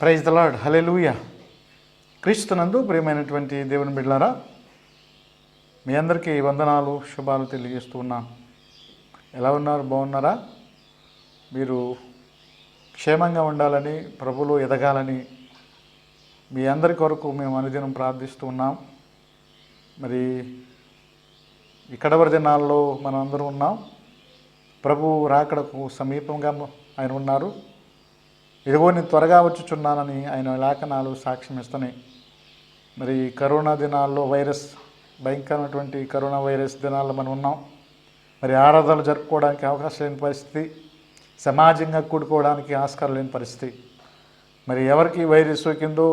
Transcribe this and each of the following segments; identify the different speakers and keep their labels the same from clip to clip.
Speaker 1: Praise the lord hallelujah క్రీస్తునందు ప్రియమైనటువంటి దేవుని బిడ్డలారా మీ అందరికీ వందనాలు శుభాలు తెలియజేస్తూ ఉన్నా. ఎలా ఉన్నారు? బాగున్నారా? మీరు క్షేమంగా ఉండాలని ప్రభులు ఎదగాలని మీ అందరి కొరకు మేము అనుదినం ప్రార్థిస్తూ ఉన్నాం. మరి ఈ దినాల్లో మనం అందరం ఉన్నాం. ప్రభు రాకడకు సమీపంగా ఆయన ఉన్నారు. ఇదిగో నేను త్వరగా వచ్చుచున్నానని ఆయన లేఖనాలు సాక్ష్యం ఇస్తున్నాయి. మరి కరోనా దినాల్లో వైరస్ భయంకరమైనటువంటి కరోనా వైరస్ దినాల్లో మనం ఉన్నాం. మరి ఆరాధనలు జరుపుకోవడానికి అవకాశం లేని పరిస్థితి సమాజంగా కూడుకోవడానికి ఆస్కారం లేని పరిస్థితి. మరి ఎవరికి వైరస్ సోకిందో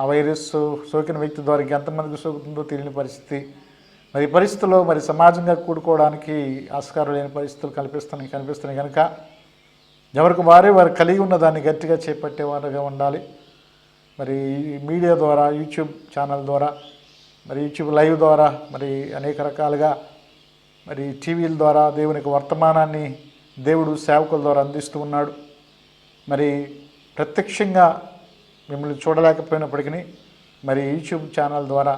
Speaker 1: ఆ వైరస్ సోకిన వ్యక్తి ద్వారా ఎంతమందికి సోకుతుందో తెలియని పరిస్థితి. మరి పరిస్థితుల్లో మరి సమాజంగా కూడుకోవడానికి ఆస్కారం లేని పరిస్థితులు కల్పిస్తున్నాయి కనిపిస్తున్నాయి కనుక ఎవరికి వారే వారు కలిగి ఉన్న దాన్ని గట్టిగా చేపట్టేవారుగా ఉండాలి. మరి మీడియా ద్వారా యూట్యూబ్ ఛానల్ ద్వారా మరి యూట్యూబ్ లైవ్ ద్వారా మరి అనేక రకాలుగా మరి టీవీల ద్వారా దేవునికి వర్తమానాన్ని దేవుడు సేవకుల ద్వారా అందిస్తూ ఉన్నాడు. మరి ప్రత్యక్షంగా మిమ్మల్ని చూడలేకపోయినప్పటికీ మరి యూట్యూబ్ ఛానల్ ద్వారా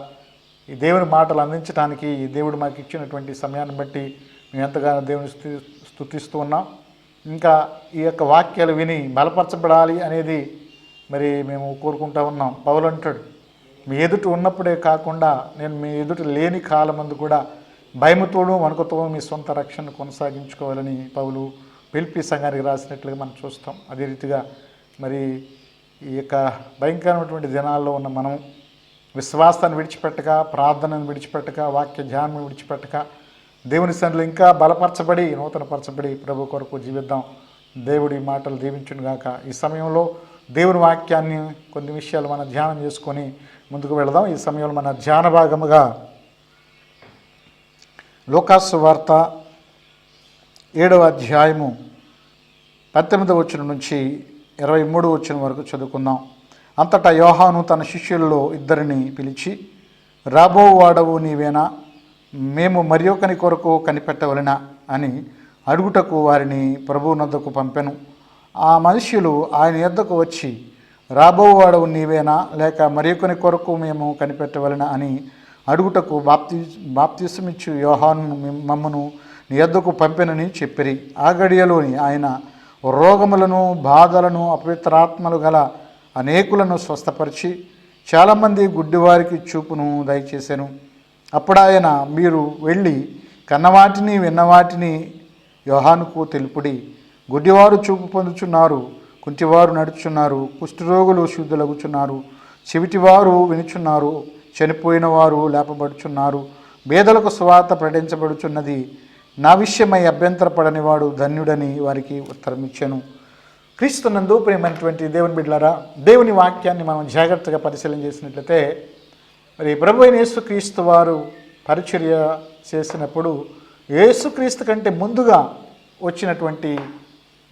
Speaker 1: ఈ దేవుని మాటలు అందించడానికి ఈ దేవుడు మాకు ఇచ్చినటువంటి సమయాన్ని బట్టి మేము ఎంతగానో దేవుని స్థు స్థుతిస్తూ ఉన్నాం. ఇంకా ఈ యొక్క వాక్యాలు విని బలపరచబడాలి అనేది మరి మేము కోరుకుంటా ఉన్నాం. పౌలు అంటాడు మీ ఎదుట ఉన్నప్పుడే కాకుండా నేను మీ ఎదుట లేని కాలమందు కూడా భయముతోడు వణుకుతో మీ సొంత రక్షణ కొనసాగించుకోవాలని పౌలు పిలిపి సంఘానికి రాసినట్లుగా మనం చూస్తాం. అదే రీతిగా మరి ఈ యొక్క భయంకరమైనటువంటి దినాల్లో ఉన్న మనం విశ్వాసాన్ని విడిచిపెట్టక ప్రార్థనను విడిచిపెట్టక వాక్య ధ్యానం విడిచిపెట్టక దేవుని సన్నిలో ఇంకా బలపరచబడి నూతనపరచబడి ప్రభు కొరకు జీవిద్దాం. దేవుడి మాటలు దీవించునుగాక ఈ సమయంలో దేవుని వాక్యాన్ని కొన్ని విషయాలు మనం ధ్యానం చేసుకొని ముందుకు వెళదాం. ఈ సమయంలో మన ధ్యాన భాగముగా లోకాసు వార్త ఏడవ అధ్యాయము పద్దెనిమిదవ వచ్చిన నుంచి ఇరవై మూడు వచ్చిన వరకు చదువుకుందాం. అంతటా యోహాను తన శిష్యుల్లో ఇద్దరిని పిలిచి రాబో వాడవు నీవేనా? మేము మరి ఒకని కొరకు కనిపెట్టవలెనా అని అడుగుటకు వారిని ప్రభువునద్దకు పంపెను. ఆ మనుష్యులు ఆయన యొద్దకు వచ్చి రాబోవాడవు నీవేనా? లేక మరి ఒకని కొరకు మేము కనిపెట్టవలెనా? అని అడుగుటకు బాప్తి బాప్తిసమిచ్చు యోహాను మమ్మను నీ యొద్దకు పంపెనని చెప్పిరి. ఆ గడియలోని ఆయన రోగములను బాధలను అపవిత్రాత్మలు గల అనేకులను స్వస్థపరిచి చాలామంది గుడ్డివారికి చూపును దయచేశాను అప్పుడాయన మీరు వెళ్ళి కన్నవాటిని విన్నవాటిని యోహానుకు తెలుపుడి. గుడ్డివారు చూపు పొందుచున్నారు కుంటివారు నడుచున్నారు కుష్ఠరోగులు శుద్ధులగుచున్నారు చెవిటివారు వినుచున్నారు చనిపోయిన వారు లేపబడుచున్నారు బేదలకు స్వాత ప్రకటించబడుచున్నది. నా విషయమై అభ్యంతరపడని వాడు ధన్యుడని వారికి ఉత్తరమిచ్చాను. క్రీస్తునందు ప్రేమైనటువంటి దేవుని బిడ్డలారా దేవుని వాక్యాన్ని మనం జాగ్రత్తగా పరిశీలన చేసినట్లయితే మరి ప్రభు అయిన యేసుక్రీస్తు వారు పరిచర్య చేసినప్పుడు యేసుక్రీస్తు కంటే ముందుగా వచ్చినటువంటి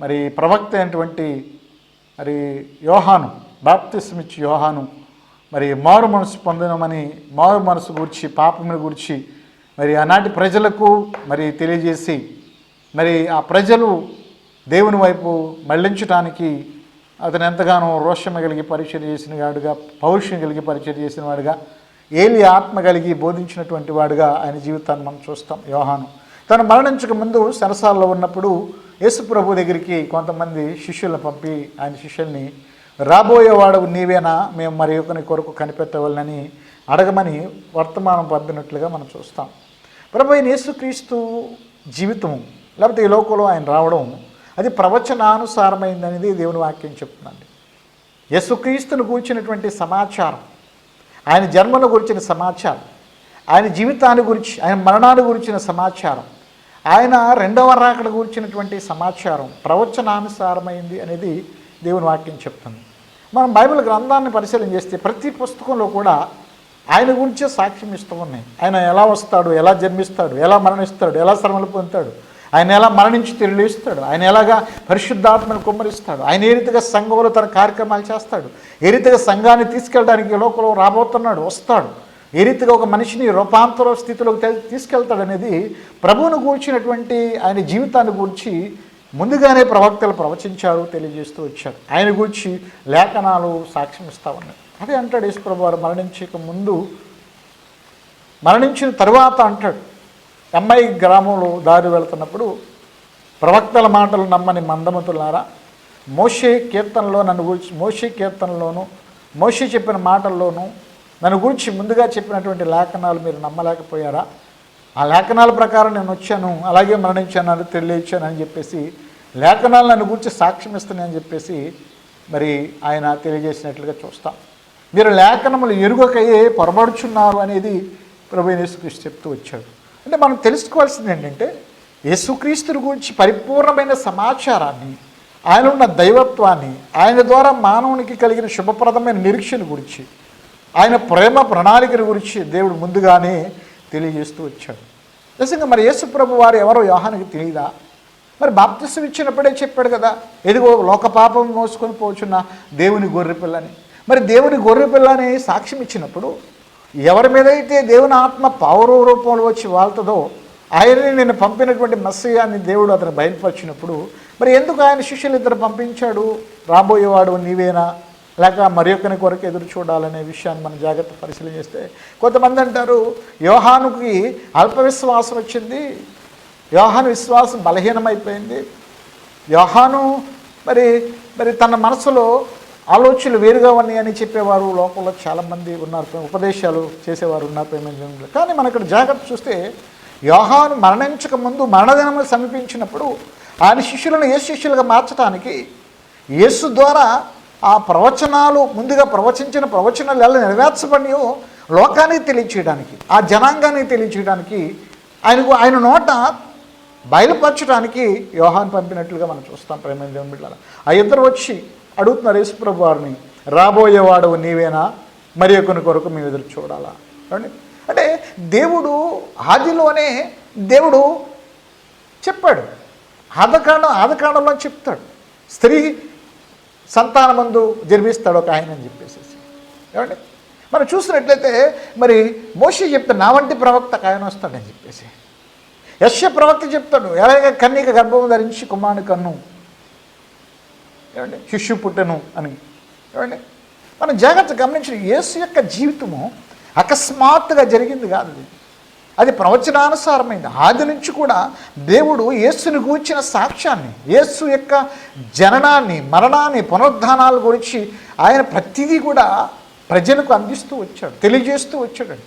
Speaker 1: మరి ప్రవక్త అయినటువంటి మరి యోహాను బాప్తిస్మిచ్చి యోహాను మరి మారు మనసు పొందడమని మారు మనసు గురించి పాపముని గురించి మరి ఆనాటి ప్రజలకు మరి తెలియజేసి మరి ఆ ప్రజలు దేవుని వైపు మళ్ళించడానికి అతను ఎంతగానో రోషం కలిగి పరిచయం చేసిన వాడుగా పౌరుషం కలిగి పరిచయం చేసిన వాడుగా ఏలి ఆత్మ కలిగి బోధించినటువంటి వాడుగా ఆయన జీవితాన్ని మనం చూస్తాం యోహాను. తను మరణించక ముందు సరసాల్లో ఉన్నప్పుడు యేసు ప్రభు దగ్గరికి కొంతమంది శిష్యులను పంపి ఆయన శిష్యుల్ని రాబోయేవాడు నీవేనా? మేము మరి ఒకరి కొరకు కనిపెట్టవాలని అడగమని వర్తమానం పంపినట్లుగా మనం చూస్తాం. ప్రభు అయిన యేసుక్రీస్తు జీవితం లేకపోతే ఈ లోకంలో ఆయన రావడం అది ప్రవచనానుసారమైందనేది దేవుని వాక్యం చెప్తుందండి. యేసుక్రీస్తును కూర్చున్నటువంటి సమాచారం ఆయన జన్మను గురించిన సమాచారం ఆయన జీవితాన్ని గురించి ఆయన మరణాన్ని గురించిన సమాచారం ఆయన రెండవ రాకడ గురించినటువంటి సమాచారం ప్రవచనానుసారమైంది అనేది దేవుని వాక్యం చెప్తుంది. మనం బైబిల్ గ్రంథాన్ని పరిశీలన చేస్తే ప్రతి పుస్తకంలో కూడా ఆయన గురించే సాక్ష్యం ఇస్తూ ఉన్నాయి. ఆయన ఎలా వస్తాడు ఎలా జన్మిస్తాడు ఎలా మరణిస్తాడు ఎలా శ్రమలు పొందుతాడు ఆయన ఎలా మరణించి తిరిగిస్తాడు ఆయన ఎలాగా పరిశుద్ధాత్మను కుమ్మరిస్తాడు? ఆయన ఏ రీతిగా సంఘంలో తన కార్యక్రమాలు చేస్తాడు? ఏ రీతిగా సంఘాన్ని తీసుకెళ్ళడానికి లోకంలో రాబోతున్నాడు? వస్తాడు. ఏ రీతిగా ఒక మనిషిని రూపాంతర స్థితిలోకి తీసుకెళ్తాడు అనేది ప్రభువును గూర్చినటువంటి ఆయన జీవితాన్ని గురించి ముందుగానే ప్రవక్తలు ప్రవచించారు తెలియజేస్తూ వచ్చారు. ఆయన గురించి లేఖనాలు సాక్ష్యం ఇస్తా ఉన్నాయి అదే అంటాడు యేసుప్రభు వారు మరణించక ముందు మరణించిన తర్వాత అంటాడు అమ్మాయి గ్రామంలో దారి వెళ్తున్నప్పుడు ప్రవక్తల మాటలు నమ్మని మందమతులారా మోషే కీర్తనలో నన్ను గురించి మోషే కీర్తనలోను మోషే చెప్పిన మాటల్లోనూ నన్ను గురించి ముందుగా చెప్పినటువంటి లేఖనాలు మీరు నమ్మలేకపోయారా? ఆ లేఖనాల ప్రకారం నేను వచ్చాను అలాగే మరణించాను అని తెలియచాను అని చెప్పేసి లేఖనాలు నన్ను గురించి సాక్ష్యం ఇస్తున్నాయని చెప్పేసి మరి ఆయన తెలియజేసినట్లుగా చూస్తాం. మీరు లేఖనములు ఎరుగకయే పొరబడుచున్నారు అనేది ప్రభు యేసుక్రీస్తు చెప్తూ వచ్చాడు. అంటే మనం తెలుసుకోవాల్సింది ఏంటంటే యేసుక్రీస్తుని గురించి పరిపూర్ణమైన సమాచారాన్ని ఆయన ఉన్న దైవత్వాన్ని ఆయన ద్వారా మానవునికి కలిగిన శుభప్రదమైన నిరీక్షణ గురించి ఆయన ప్రేమ ప్రణాళికల గురించి దేవుడు ముందుగానే తెలియజేస్తూ వచ్చాడు. నిజంగా మరి యేసు ప్రభు వారు ఎవరో యోహానికి తెలియదా మరి బాప్తిసం ఇచ్చినప్పుడే చెప్పాడు కదా ఎదిగో లోక పాపం మోసుకొని పోచున్న దేవుని గొర్రెపిల్లని మరి దేవుని గొర్రెపిల్లని సాక్ష్యం ఇచ్చినప్పుడు ఎవరి మీద అయితే దేవుని ఆత్మ పౌర రూపంలో వచ్చి వాళ్తుందో ఆయనని నేను పంపినటువంటి మస్సయాన్ని దేవుడు అతను బయలుపరిచినప్పుడు మరి ఎందుకు ఆయన శిష్యులు ఇద్దరు పంపించాడు? రాబోయేవాడు నీవేనా? లేక మరి కొరకు ఎదురు చూడాలనే విషయాన్ని మనం జాగ్రత్త పరిశీలన చేస్తే కొంతమంది అంటారు యోహానుకి అల్ప విశ్వాసం వచ్చింది యోహాను విశ్వాసం బలహీనమైపోయింది. యోహాను మరి మరి తన మనసులో ఆలోచనలు వేరుగా ఉన్నాయని చెప్పేవారు. లోకంలో చాలామంది ఉన్నారు ఉపదేశాలు చేసేవారు ఉన్నారు ప్రేమ కానీ మనం ఇక్కడ జాగ్రత్త చూస్తే యోహాను మరణించక ముందు మరణదినము సమీపించినప్పుడు ఆయన శిష్యులను ఏ శిష్యులుగా మార్చడానికి యేసు ద్వారా ఆ ప్రవచనాలు ముందుగా ప్రవచించిన ప్రవచనాలు ఎలా నెరవేర్చబడియో లోకానికి తెలియచేయడానికి ఆ జనాంగానికి తెలియచేయడానికి ఆయనకు ఆయన నోట బయలుపరచడానికి యోహాన్ పంపినట్లుగా మనం చూస్తాం ప్రేమ దేవుని ఆ ఇద్దరు వచ్చి అడుగుతున్నారు యేసుప్రభు వారిని రాబోయేవాడు నీవేనా? మరి ఒకరి కొరకు మేము ఎదురు చూడాలా? అంటే దేవుడు ఆదిలోనే దేవుడు చెప్పాడు. ఆదకాండం ఆదకాండంలో చెప్తాడు. స్త్రీ సంతానమందు జన్మిస్తాడు ఒక ఆయన అని చెప్పేసి ఏమండి? మనం చూసినట్లయితే మరి మోషి చెప్తాడు నా వంటి ప్రవక్త ఆయన వస్తాడని చెప్పేసి. యశ ప్రవక్త చెప్తాడు. ఎలాగ కన్యక గర్భం ధరించి కుమారుని కన్ను ఏమండి? శిష్యు పుట్టెను అని. ఏమండి? మనం జాగ్రత్త గమనించిన యేసు యొక్క జీవితము అకస్మాత్తుగా జరిగింది కాదు అది అది ప్రవచనానుసారమైంది. ఆది నుంచి కూడా దేవుడు యేసుని గూర్చిన సాక్ష్యాన్ని యేసు యొక్క జననాన్ని మరణాన్ని పునరుద్ధానాల గురించి ఆయన ప్రతిదీ కూడా ప్రజలకు అందిస్తూ వచ్చాడు తెలియజేస్తూ వచ్చాడండి.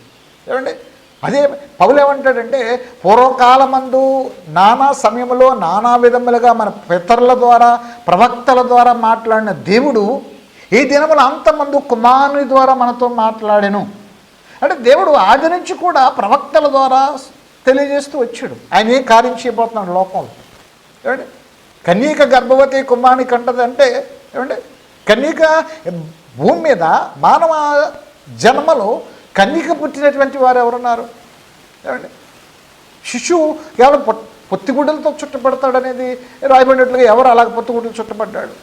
Speaker 1: ఏమండి? అదే పౌలు ఏమంటాడంటే పూర్వకాలమందు నానా సమయంలో నానా విధములుగా మన పితరుల ద్వారా ప్రవక్తల ద్వారా మాట్లాడిన దేవుడు ఈ దినముల అంతమందు కుమారుని ద్వారా మనతో మాట్లాడాను. అంటే దేవుడు ఆది నుంచి కూడా ప్రవక్తల ద్వారా తెలియజేస్తూ వచ్చాడు. ఆయన ఏ కార్యం చేయబోతున్నాడు లోకంలో? ఏమండి? కన్యక గర్భవతి కుమారుని కంటదంటే ఏమండి? కన్యక భూమి మీద మానవ జన్మలో కన్యక పుట్టినటువంటి వారు ఎవరున్నారు? ఏమండి శిశువు కేవలం పొట్ పొత్తిగుడ్డలతో చుట్టపడతాడనేది రాయబడినట్లుగా ఎవరు అలాగ పొత్తిగుడ్డలు చుట్టపడ్డాడు?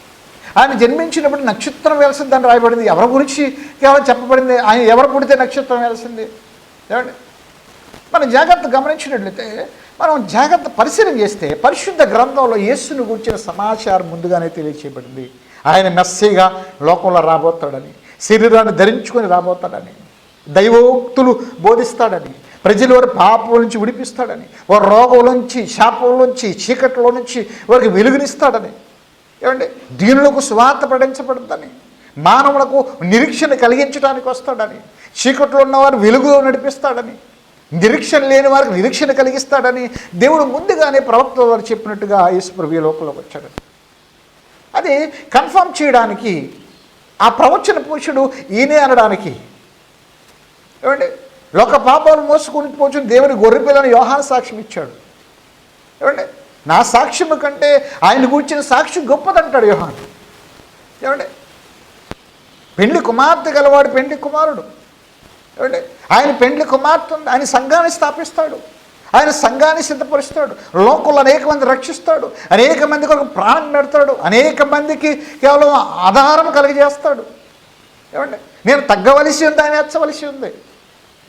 Speaker 1: ఆయన జన్మించినప్పుడు నక్షత్రం వెలసిందని రాయబడింది. ఎవరి గురించి కేవలం చెప్పబడింది? ఆయన ఎవరు పుడితే నక్షత్రం వెలసింది? ఏమండి? మనం జాగ్రత్త గమనించినట్లయితే మనం జాగ్రత్త పరిశీలన చేస్తే పరిశుద్ధ గ్రంథంలో యేసుని గురించిన సమాచారం ముందుగానే తెలియచేయబడింది. ఆయన మెస్సీగా లోకంలో రాబోతాడని శరీరాన్ని ధరించుకొని రాబోతాడని. దైవోక్తులు బోధిస్తాడని ప్రజలు వారి పాపం నుంచి విడిపిస్తాడని వారి రోగం నుంచి శాపం నుంచి చీకట్లో నుంచి వారికి వెలుగునిస్తాడని. ఏమండి? దీనులకు స్వార్థ పడించబడద్దని మానవులకు నిరీక్షణ కలిగించడానికి వస్తాడని చీకట్లో ఉన్నవారు వెలుగులో నడిపిస్తాడని నిరీక్షణ లేని వారికి నిరీక్షణ కలిగిస్తాడని దేవుడు ముందుగానే ప్రవక్త వారు చెప్పినట్టుగా యేసుప్రభు ఈ లోకంలోకి వచ్చాడు. అది కన్ఫర్మ్ చేయడానికి ఆ ప్రవచన పురుషుడు ఈయనే అనడానికి ఏమండి? లోక పాపాలు మోసుకొని పోచుని దేవుని గొర్రెపిల్లని వ్యవహార సాక్ష్యం ఇచ్చాడు. ఏమండి? నా సాక్ష్యము కంటే ఆయన కూర్చిన సాక్ష్యం గొప్పదంటాడు యోహాన్. ఏమండి? పెండ్లి కుమార్తె గలవాడు పెండ్లి కుమారుడు. ఏమండి? ఆయన పెండ్లి కుమార్తె ఆయన సంఘాన్ని స్థాపిస్తాడు. ఆయన సంఘాన్ని సిద్ధపరుస్తాడు. లోకంలో అనేక మంది రక్షిస్తాడు. అనేక మంది కొరకు ప్రాణం పెడతాడు. అనేక మందికి కేవలం ఆధారం కలిగజేస్తాడు. ఏమండి? నేను తగ్గవలసి ఉంది ఆయన ఎచ్చవలసి ఉంది.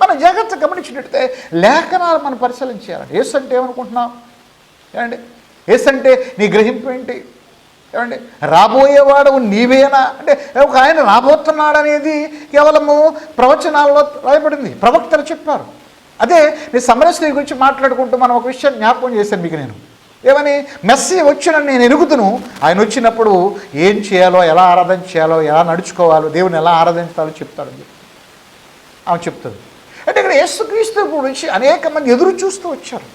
Speaker 1: మనం జాగ్రత్త గమనించినట్టయితే లేఖనాలు మనం పరిశీలన చేయాలి యేసు అంటే ఏమనుకుంటున్నాం? ఏమండి? యేసు అంటే నీ గ్రహింపు ఏంటి? ఏమండి? రాబోయేవాడు నీవేనా? అంటే ఒక ఆయన రాబోతున్నాడు అనేది కేవలము ప్రవచనాల్లో రాయబడింది. ప్రవక్తలు చెప్పారు. అదే నీ సమరశ్రీ గురించి మాట్లాడుకుంటూ మనం ఒక విషయం జ్ఞాపకం చేశాను మీకు నేను. ఏమని? మెస్సీ వచ్చిన నేను ఎరుగుతును ఆయన వచ్చినప్పుడు ఏం చేయాలో ఎలా ఆరాధన చేయాలో ఎలా నడుచుకోవాలో దేవుని ఎలా ఆరాధించాలో చెప్తాడని చెప్పి. ఆమె చెప్తుంది. అంటే ఇక్కడ యేసుక్రీస్తు గురించి అనేక మంది ఎదురు చూస్తూ వచ్చారు.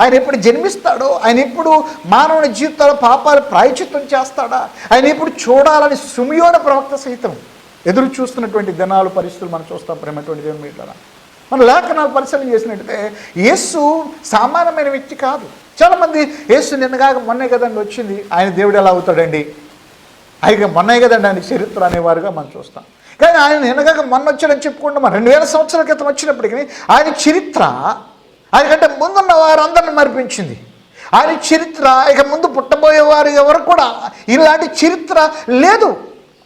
Speaker 1: ఆయన ఎప్పుడు జన్మిస్తాడో ఆయన ఎప్పుడు మానవుని జీవితాల పాపాలు ప్రాయచిత్తం చేస్తాడా ఆయన ఎప్పుడు చూడాలని సుమియోన ప్రవక్త సహితం ఎదురు చూస్తున్నటువంటి దినాలు పరిస్థితులు మనం చూస్తాం ప్రేమటువంటి దేవుని మీద మన లేఖనాలు పరిశీలన చేసినట్టయితే యేసు సామాన్యమైన వ్యక్తి కాదు. చాలామంది యేసు నిన్నగా మొన్నే కదండి వచ్చింది ఆయన దేవుడు ఎలా అవుతాడండి? ఆయన మొన్నే కదండి ఆయన చరిత్ర అనేవారుగా మనం చూస్తాం. కానీ ఆయన నిన్నగాక మొన్న వచ్చాడని చెప్పుకుంటాం. రెండు వేల సంవత్సరాల క్రితం వచ్చినప్పటికీ ఆయన చరిత్ర ఆయన కంటే ముందున్న వారందరిని మరిపించింది. ఆయన చరిత్ర ఇక ముందు పుట్టబోయే వారు ఎవరు కూడా ఇలాంటి చరిత్ర లేదు.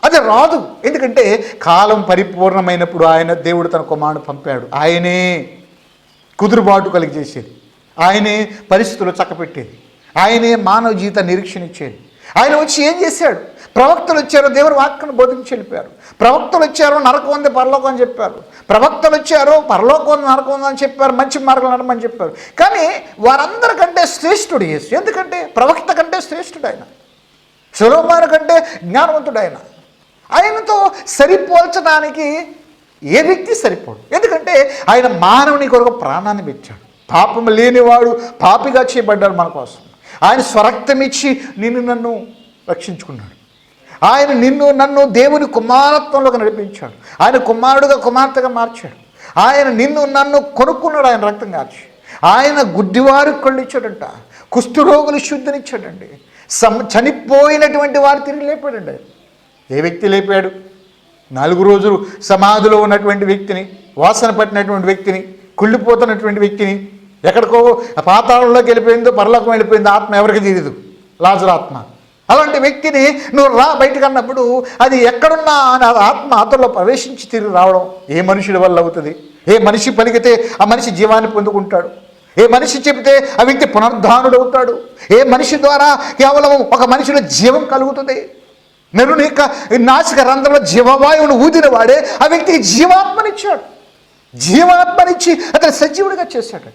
Speaker 1: అది రాదు. ఎందుకంటే కాలం పరిపూర్ణమైనప్పుడు ఆయన దేవుడు తన కుమారుడు పంపాడు. ఆయనే కుదురుబాటు కలిగజేసేది ఆయనే పరిస్థితులు చక్కపెట్టేది. ఆయనే మానవ జీవిత నిరీక్షణ ఇచ్చేది. ఆయన వచ్చి ఏం చేశాడు? ప్రవక్తలు వచ్చారు దేవుని వాక్యను బోధించి వెళ్ళిపోయారు. ప్రవక్తలు వచ్చారు నరకం ఉంది పరలోకం అని చెప్పారు. ప్రవక్తలు వచ్చారు పరలోకం ఉంది నరకం ఉంది అని చెప్పారు మంచి మార్గం నడమని చెప్పారు. కానీ వారందరికంటే శ్రేష్ఠుడు యేసు. ఎందుకంటే? ప్రవక్త కంటే శ్రేష్ఠుడు ఆయన సులభమైన కంటే జ్ఞానవంతుడు ఆయన ఆయనతో సరిపోల్చడానికి ఏ వ్యక్తి సరిపోడు. ఎందుకంటే ఆయన మానవుని కొరకు ప్రాణాన్ని పెట్టాడు. పాపం లేనివాడు పాపిగా చేయబడ్డాడు మన కోసం. ఆయన స్వరక్తం ఇచ్చి నిన్ను నన్ను రక్షించుకున్నాడు. ఆయన నిన్ను నన్ను దేవుని కుమారత్వంలోకి నడిపించాడు. ఆయన కుమారుడుగా కుమార్తెగా మార్చాడు. ఆయన నిన్ను నన్ను కొనుక్కున్నాడు ఆయన రక్తం కార్చి ఆయన గుడ్డివారు కళ్ళు ఇచ్చాడంట. కుష్ఠరోగులు శుద్ధినిచ్చాడండి. సమ చనిపోయినటువంటి వారు తిరిగి లేపాడండి. ఏ వ్యక్తి లేపాడు? నాలుగు రోజులు సమాధిలో ఉన్నటువంటి వ్యక్తిని వాసన పట్టినటువంటి వ్యక్తిని కుళ్ళిపోతున్నటువంటి వ్యక్తిని ఎక్కడికో పాతాళంలోకి వెళ్ళిపోయిందో పరలోకం వెళ్ళిపోయిందో ఆత్మ ఎవరికి తెలియదు లాజరాత్మ అలాంటి వ్యక్తిని నువ్వు రా బయటకు అన్నప్పుడు అది ఎక్కడున్నా అని ఆత్మ అతలో ప్రవేశించి తిరిగి రావడం ఏ మనుషుల వల్ల అవుతుంది? ఏ మనిషి పలికితే ఆ మనిషి జీవాన్ని పొందుకుంటాడు? ఏ మనిషి చెబితే ఆ వ్యక్తి పునరుద్ధానుడవుతాడు ఏ మనిషి ద్వారా కేవలం ఒక మనిషిలో జీవం కలుగుతుంది? నెరునిక నాసిక రంధ్రంలో జీవవాయువును ఊదిన వాడే ఆ వ్యక్తికి జీవాత్మనిచ్చాడు. జీవాత్మనిచ్చి అతను సజీవుడిగా చేశాడు.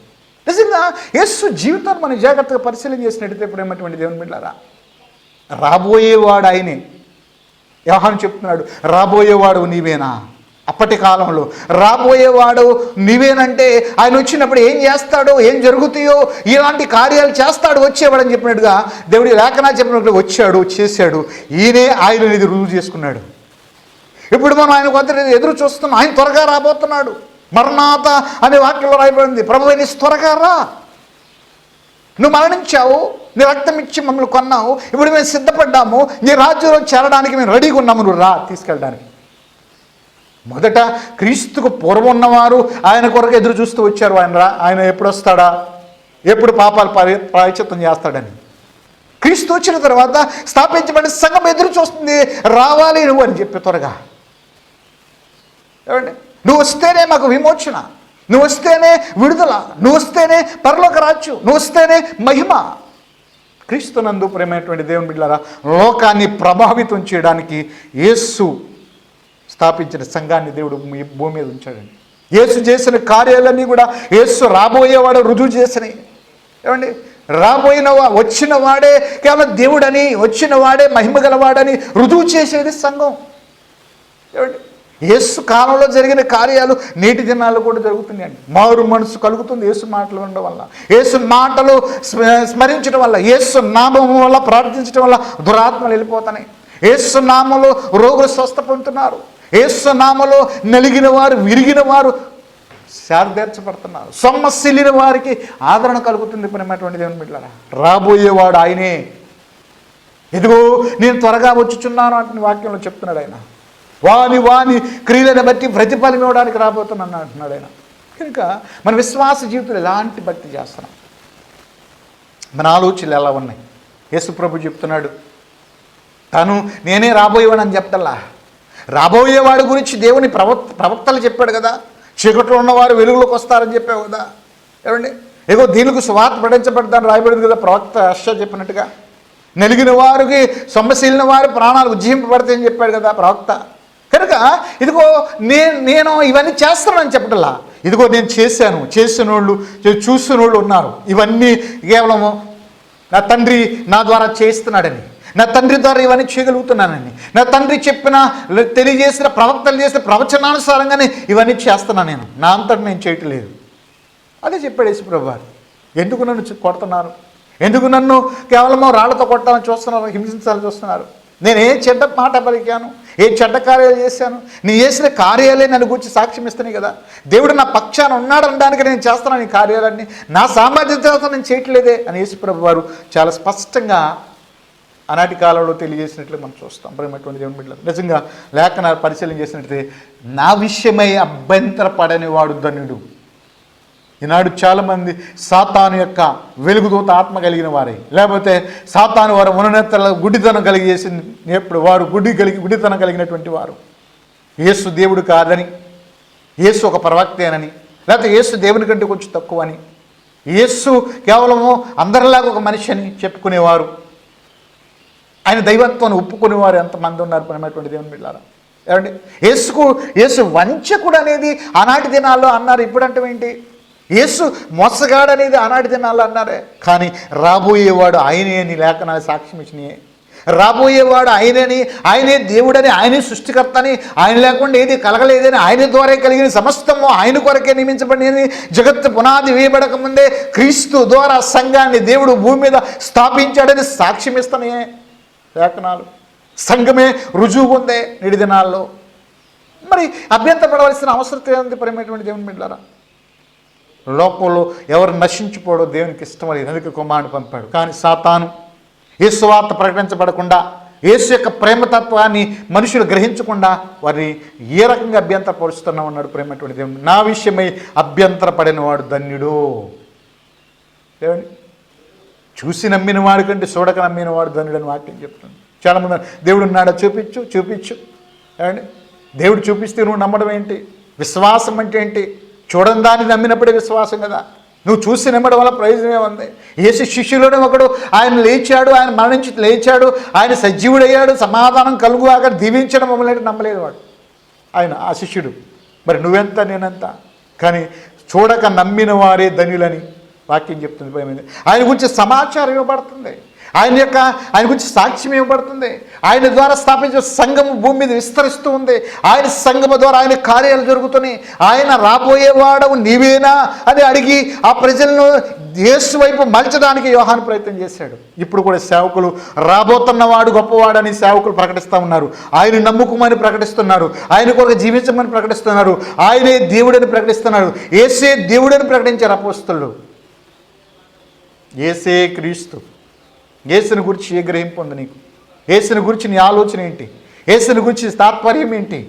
Speaker 1: నిజంగా యేసు జీవితాన్ని మనం జాగ్రత్తగా పరిశీలన చేసినట్టయితే ఇప్పుడు ఏమటువంటి దేవుని బిడ్డారా రాబోయేవాడు ఆయనే. వ్యవహారం చెప్తున్నాడు రాబోయేవాడు నీవేనా? అప్పటి కాలంలో రాబోయేవాడు నీవేనంటే ఆయన వచ్చినప్పుడు ఏం చేస్తాడో ఏం జరుగుతాయో ఇలాంటి కార్యాలు చేస్తాడు వచ్చేవాడని చెప్పినట్టుగా దేవుడి లేఖనా చెప్పినట్టుగా వచ్చాడు చేశాడు. ఈయనే ఆయన ఇది రుజువు చేసుకున్నాడు. ఇప్పుడు మనం ఆయన కొంత ఎదురు చూస్తున్నాం ఆయన త్వరగా రాబోతున్నాడు. మరణాత అనే వాక్యంలో రాయబడింది ప్రభు నీ త్వరగా రా. నువ్వు మరణించావు నీ రక్తం ఇచ్చి మమ్మల్ని కొన్నావు ఇప్పుడు మేము సిద్ధపడ్డాము నీ రాజ్యంలో చేరడానికి మేము రెడీగా ఉన్నాము నువ్వు రా తీసుకెళ్ళడానికి. మొదట క్రీస్తుకు పూర్వం ఉన్నవారు ఆయన కొరకు ఎదురు చూస్తూ వచ్చారు ఆయన రా ఆయన ఎప్పుడు వస్తాడా? ఎప్పుడు పాపాలు పరి ప్రాయచిత్తం చేస్తాడని. క్రీస్తు వచ్చిన తర్వాత స్థాపించబడిన సంఘం ఎదురు చూస్తుంది రావాలి నువ్వు అని చెప్పి త్వరగా. ఏమండి? నువ్వు వస్తేనే మాకు విమోచన. నువ్వు వస్తేనే విడుదల నువ్వు వస్తేనే పరలోక రాజ్యం నువ్వు వస్తేనే మహిమ. క్రీస్తునందు ప్రేమైనటువంటి దేవుని బిడ్డారా లోకాన్ని ప్రభావితం చేయడానికి యేసు స్థాపించిన సంఘాన్ని దేవుడు మీ భూమి మీద ఉంచాడండి. యేసు చేసిన కార్యాలన్నీ కూడా యేసు రాబోయేవాడు రుజువు చేసినాయి ఏమండి? రాబోయిన వచ్చిన వాడే కేవలం దేవుడని వచ్చిన వాడే మహిమ గలవాడని రుజువు చేసేది సంఘం. ఏమండి? యేసు కాలంలో జరిగిన కార్యాలు నేటి దినాల్లో కూడా జరుగుతున్నాయండి. మారు మనసు కలుగుతుంది యేసు మాటలు ఉండడం వల్ల. యేసు మాటలు స్మ- స్మరించడం వల్ల యేసు నామం వల్ల ప్రార్థించడం వల్ల దురాత్మలు వెళ్ళిపోతున్నాయి. యేసు నామలో రోగులు స్వస్థ పొందుతున్నారు. యేసు నామలో నలిగిన వారు విరిగిన వారు శారదీర్చబడుతున్నారు. సొమ్మసిల్లిన వారికి ఆదరణ కలుగుతుంది ప్రేమటువంటి దేవుని బిడ్డలారా. రాబోయేవాడు ఆయనే. ఇదిగో నేను త్వరగా వచ్చుచున్నాను అంటే వాక్యంలో చెప్తున్నాడు ఆయన. వాని వాని క్రియలను బట్టి ప్రతిఫలం ఇవ్వడానికి రాబోతున్నాను అంటున్నాడు ఆయన. కనుక మన విశ్వాస జీవితంలో ఎలాంటి భక్తి చేస్తున్నాం? మన ఆలోచనలు ఎలా ఉన్నాయి? యేసుప్రభు చెప్తున్నాడు తను నేనే రాబోయేవాడని చెప్తల్లా రాబోయేవాడి గురించి దేవుని ప్రవక్ ప్రవక్తలు చెప్పాడు కదా చీకట్లో ఉన్నవారు వెలుగులోకి వస్తారని చెప్పావు కదా. ఏమండి? ఏగో దీనికి స్వార్థ ప్రకటించబడతాను రాయబడింది కదా ప్రవక్త అర్ష చెప్పినట్టుగా. నలిగిన వారికి సొమ్మశీలిన వారి ప్రాణాలు ఉజ్జీంపబడతాయని చెప్పాడు కదా ప్రవక్త. కనుక ఇదిగో నేను నేను ఇవన్నీ చేస్తానని చెప్పటలా. ఇదిగో నేను చేశాను చేసిన వాళ్ళు చూసిన వాళ్ళు ఉన్నారు. ఇవన్నీ కేవలము నా తండ్రి నా ద్వారా చేస్తున్నాడని నా తండ్రి ద్వారా ఇవన్నీ చేయగలుగుతున్నానని నా తండ్రి చెప్పిన తెలియజేసిన ప్రవక్తలు చేసిన ప్రవచనానుసారంగానే ఇవన్నీ చేస్తున్నాను నేను. నా అంతటి నేను చేయటం లేదు అదే చెప్పాడు యేసుప్రభు ఎందుకు నన్ను కొడుతున్నారు? ఎందుకు నన్ను కేవలం రాళ్ళతో కొట్టాలని చూస్తున్నారు హింసించాలని చూస్తున్నారు? నేనే చెడ్డ మాట పలికాను. ఏ చెడ్డ కార్యాలు చేశాను? నేను చేసిన కార్యాలే నన్ను గురించి సాక్ష్యం ఇస్తున్నాయి కదా. దేవుడు నా పక్షాన ఉన్నాడు అనడానికి నేను చేస్తున్నాను ఈ కార్యాలన్నీ. నా సామర్థ్యత నేను చేయట్లేదే అని యేసుప్రభు వారు చాలా స్పష్టంగా ఆనాటి కాలంలో తెలియజేసినట్లు మనం చూస్తాం. ప్రేమటువంటి దేవుని బిడ్డలు నిజంగా లేఖన పరిశీలన చేసినట్లయితే నా విషయమై అభ్యంతర పడని వాడు ధనుడు ఈనాడు చాలామంది సాతాను యొక్క వెలుగుదూత ఆత్మ కలిగిన వారే. లేకపోతే సాతాను వారు మననేతల గుడ్డితనం కలిగి చేసింది ఎప్పుడు? వారు గుడి కలిగి గుడితనం కలిగినటువంటి వారు. యేసు దేవుడు కాదని యేసు ఒక ప్రవక్తేనని లేకపోతే యేసు దేవుని కంటే కొంచెం తక్కువ అని యేసు కేవలము అందరిలాగా ఒక మనిషి అని చెప్పుకునేవారు. ఆయన దైవత్వాన్ని ఒప్పుకునేవారు ఎంతమంది ఉన్నారు ప్రేమటువంటి దేవుని బిడ్డారా? ఏమండి? యేసుకు యేసు వంచకుడు అనేది ఆనాటి దినాల్లో అన్నారు. ఇప్పుడు అంటే ఏంటి యేసు మోసగాడనేది ఆనాటి దినాలు అన్నారే. కానీ రాబోయేవాడు ఆయనే అని లేఖనాలు సాక్ష్యం ఇచ్చినాయి. రాబోయేవాడు ఆయనని ఆయనే దేవుడని ఆయనే సృష్టికర్త అని ఆయన లేకుండా ఏది కలగలేదని ఆయన ద్వారా కలిగిన సమస్తము ఆయన కొరకే నియమించబడింది జగత్తు పునాది వేయబడక ముందే క్రీస్తు ద్వారా సంఘాన్ని దేవుడు భూమి మీద స్థాపించాడని సాక్ష్యం ఇస్తానే లేఖనాలు. సంఘమే రుజువు ఉందే నిడిదినాల్లో మరి అభ్యంతరపడవలసిన అవసరం ఏంది? పరిమైనటువంటి దేవుని బిడ్డారా లోకంలో ఎవరు నశించిపోవడం దేవునికి ఇష్టం లేదు. అందుకే కుమారుని పంపాడు. కానీ సాతాను యేసువార్త ప్రకటించబడకుండా యేసు యొక్క ప్రేమతత్వాన్ని మనుషులు గ్రహించకుండా వారిని ఏ రకంగా అభ్యంతరపరుస్తున్నా ఉన్నాడు ప్రేమటువంటి దేవుని నా విషయమై అభ్యంతరపడిన వాడు ధన్యుడు. ఏమండి? చూసి నమ్మిన వాడి కంటే చూడక నమ్మిన వాడు ధనుడని వాక్యం చెప్తుంది. చాలామంది దేవుడు ఉన్నాడా? చూపించు చూపించు. ఏమండి? దేవుడు చూపిస్తే నువ్వు నమ్మడం ఏంటి? విశ్వాసం అంటే ఏంటి? చూడని దాన్ని నమ్మినప్పుడే విశ్వాసం కదా. నువ్వు చూసి నమ్మడం వల్ల ప్రయోజనమే ఉంది. ఏసు శిష్యులోనే ఒకడు ఆయన లేచాడు ఆయన మరణించి లేచాడు ఆయన సజీవుడయ్యాడు సమాధానం కలుగు అక్కడ దీవించడం మమ్మల్ని నమ్మలేదు వాడు. ఆయన ఆ శిష్యుడు. మరి నువ్వెంత నేనెంత? కానీ చూడక నమ్మిన వారే ధనులని వాక్యం చెప్తుంది. ఆయన గురించి సమాచారం ఇవ్వబడుతుంది. ఆయన యొక్క ఆయన గురించి సాక్ష్యం ఇవ్వబడుతుంది. ఆయన ద్వారా స్థాపించిన సంఘము భూమి మీద విస్తరిస్తూ ఉంది. ఆయన సంఘము ద్వారా ఆయన కార్యాలు జరుగుతున్నాయి. ఆయన రాబోయేవాడవు నీవేనా అని అడిగి ఆ ప్రజలను యేసు వైపు మలచడానికి యోహాను ప్రయత్నం చేశాడు. ఇప్పుడు కూడా సేవకులు రాబోతున్నవాడు గొప్పవాడని సేవకులు ప్రకటిస్తూ ఉన్నారు. ఆయన నమ్ముకోమని ప్రకటిస్తున్నారు. ఆయన కొరకు జీవించమని ప్రకటిస్తున్నారు. ఆయనే దేవుడని ప్రకటిస్తున్నారు. ఏసే దేవుడని ప్రకటించారు అపోస్తులు. ఏసే క్రీస్తు. యేసుని గురించి ఏ గ్రహింపు ఉంది నీకు? యేసుని గురించి నీ ఆలోచన ఏంటి? యేసుని గురించి తాత్పర్యం ఏంటి?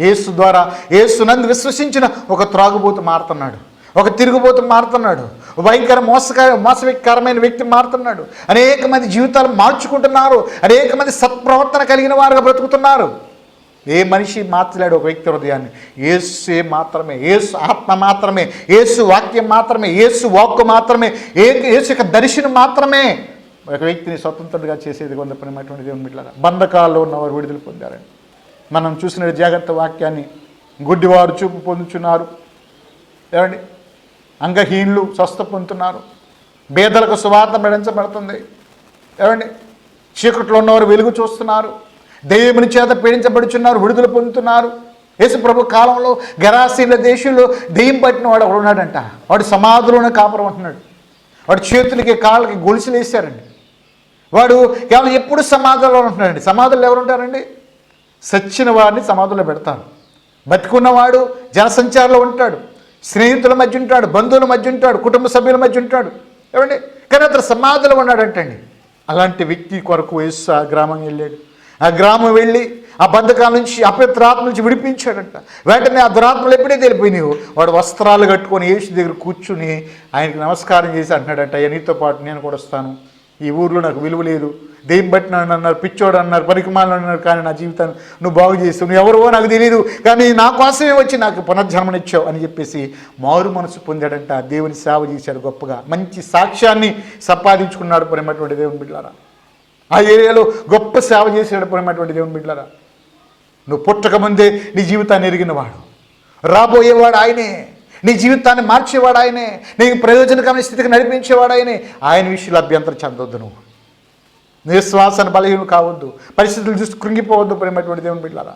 Speaker 1: యేసు ద్వారా యేసునందు విశ్వసించిన ఒక త్రాగుబోతు మారుతున్నాడు. ఒక తిరుగుబోతు మారుతున్నాడు. భయంకర మోసకర మోసకరమైన వ్యక్తి మారుతున్నాడు. అనేక మంది జీవితాలు మార్చుకుంటున్నారు. అనేక మంది సత్ప్రవర్తన కలిగిన వారుగా బ్రతుకుతున్నారు. ఏ మనిషి మార్చలేడు ఒక వ్యక్తి హృదయాన్ని? ఏసే మాత్రమే. ఏసు ఆత్మ మాత్రమే. ఏసు వాక్యం మాత్రమే. ఏసు వాక్కు మాత్రమే. ఏ ఏసు యొక్క దర్శనం మాత్రమే. ఒక వ్యక్తిని స్వతంత్రుడిగా చేసేది కొంత ప్రేమటువంటి దేవుని బిడ్డలారా? బంధకాల్లో ఉన్నవారు విడుదల పొందారని మనం చూసిన జాగ్రత్త వాక్యాన్ని గుడ్డివారు చూపు పొందుచున్నారు. ఏమండి అంగహీనులు స్వస్థ పొందుతున్నారు. బేదలకు సువార్త మెడించబడుతుంది. ఏమండి చీకట్లో ఉన్నవారు వెలుగు చూస్తున్నారు. దెయ్యముని చేత పీడించబడుచున్నారు విడుదల పొందుతున్నారు. యేసు ప్రభు కాలంలో గరాసీల దేశంలో దెయ్యం పట్టిన వాడు ఒకడు ఉన్నాడంట. వాడు సమాధిలోనే కాపురం అంటున్నాడు. వాడు చేతులకి కాళ్ళకి గొలుసులు వేశారండి వాడు కేవలం ఎప్పుడు సమాధుల్లో ఉంటున్నాడండి? సమాధులు ఎవరు ఉంటారండి సచ్చిన వారిని సమాధుల్లో పెడతాను బతికున్నవాడు జనసంచారంలో ఉంటాడు. స్నేహితుల మధ్య ఉంటాడు బంధువుల మధ్య ఉంటాడు కుటుంబ సభ్యుల మధ్య ఉంటాడు. ఏమండి? కానీ అతను సమాధిలో ఉన్నాడంటండి. అలాంటి వ్యక్తి కొరకు వయస్సు ఆ గ్రామం వెళ్ళాడు. ఆ గ్రామం వెళ్ళి ఆ బంధకాల నుంచి అపవిత్రాత్మ నుంచి విడిపించాడంట. వెంటనే ఆ దురాత్మలు ఎప్పుడే తెలిపోయినావు వాడు వస్త్రాలు కట్టుకొని యేసు దగ్గర కూర్చుని ఆయనకి నమస్కారం చేసి అంటున్నాడంట "అయ్యా, నీతో పాటు నేను కూడా వస్తాను. ఈ ఊర్లో నాకు విలువ లేదు. దెయ్యం బట్టి నన్ను అన్నారు పిచ్చోడు అన్నారు పరికమాలను అన్నారు కానీ నా జీవితాన్ని నువ్వు బాగు చేస్తావు నువ్వు ఎవరో నాకు తెలియదు కానీ నా కోసమే వచ్చి నాకు పునర్జన్మనిచ్చావు అని చెప్పేసి మారు మనసు పొందాడంట. దేవుని సేవ చేశాడు గొప్పగా. మంచి సాక్ష్యాన్ని సంపాదించుకున్నాడు ప్రేమటువంటి దేవుని బిడ్డలారా. ఆ ఏరియాలో గొప్ప సేవ చేసాడు ప్రేమటువంటి దేవుని బిడ్డలారా. నువ్వు పుట్టకముందే నీ జీవితాన్ని ఎరిగినవాడు. రాబోయేవాడు ఆయనే. నీ జీవితాన్ని మార్చేవాడు ఆయనే నీకు ప్రయోజనకరమైన స్థితికి నడిపించేవాడు ఆయనే ఆయన విషయంలో అభ్యంతరం చెందొద్దు నువ్వు. నిశ్వాసాన్ని బలహీనం కావద్దు. పరిస్థితులు చూసి కృంగిపోవద్దు ప్రేమటువంటి దేవుని బిడ్డారా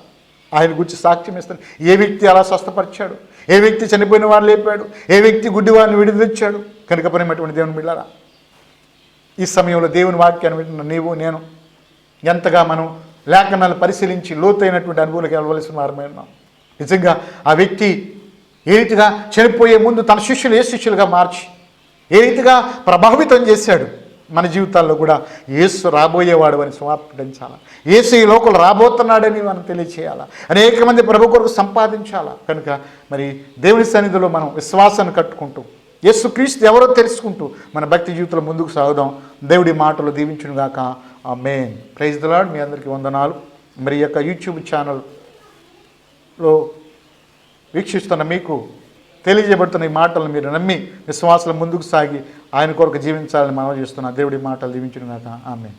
Speaker 1: ఆయన గురించి సాక్ష్యం ఇస్తాను. ఏ వ్యక్తి అలా స్వస్థపరిచాడు? ఏ వ్యక్తి చనిపోయిన వారిని లేపాడు? ఏ వ్యక్తి గుడ్డివారిని విడిదిచ్చాడు? కనుక ప్రేమటువంటి దేవుని బిళ్ళారా ఈ సమయంలో దేవుని వాక్యాన్ని వింటున్న నీవు నేను ఎంతగా మనం లేఖనాలు పరిశీలించి లోతైనటువంటి అనుభవాలకు వెళ్ళవలసిన వారమే ఉన్నాం. నిజంగా ఆ వ్యక్తి ఏ రీతిగా చనిపోయే ముందు తన శిష్యులు ఏ శిష్యులుగా మార్చి ఏ రీతిగా ప్రభావితం చేశాడు మన జీవితాల్లో కూడా ఏసు రాబోయేవాడు అని స్వార్థించాలా ఏసు ఈ లోకలు రాబోతున్నాడని మనం తెలియచేయాలా? అనేక మంది ప్రభు కొరకు సంపాదించాలా? కనుక మరి దేవుని సన్నిధిలో మనం విశ్వాసాన్ని కట్టుకుంటూ యేసు క్రీస్తు ఎవరో తెలుసుకుంటూ మన భక్తి జీవితంలో ముందుకు సాగుదాం. దేవుడి మాటలు దీవించునుగాక ఆ మెయిన్ ప్రైజ్ దలాడ్ మీ అందరికీ వందనాలు. మరి యొక్క యూట్యూబ్ ఛానల్లో వీక్షిస్తున్న మీకు తెలియజేయబడుతున్న ఈ మాటలను మీరు నమ్మి విశ్వాసాలు ముందుకు సాగి ఆయన కొరకు జీవించాలని మనం చేస్తున్న. దేవుడి మాటలు దీవించునుగాక. ఆమె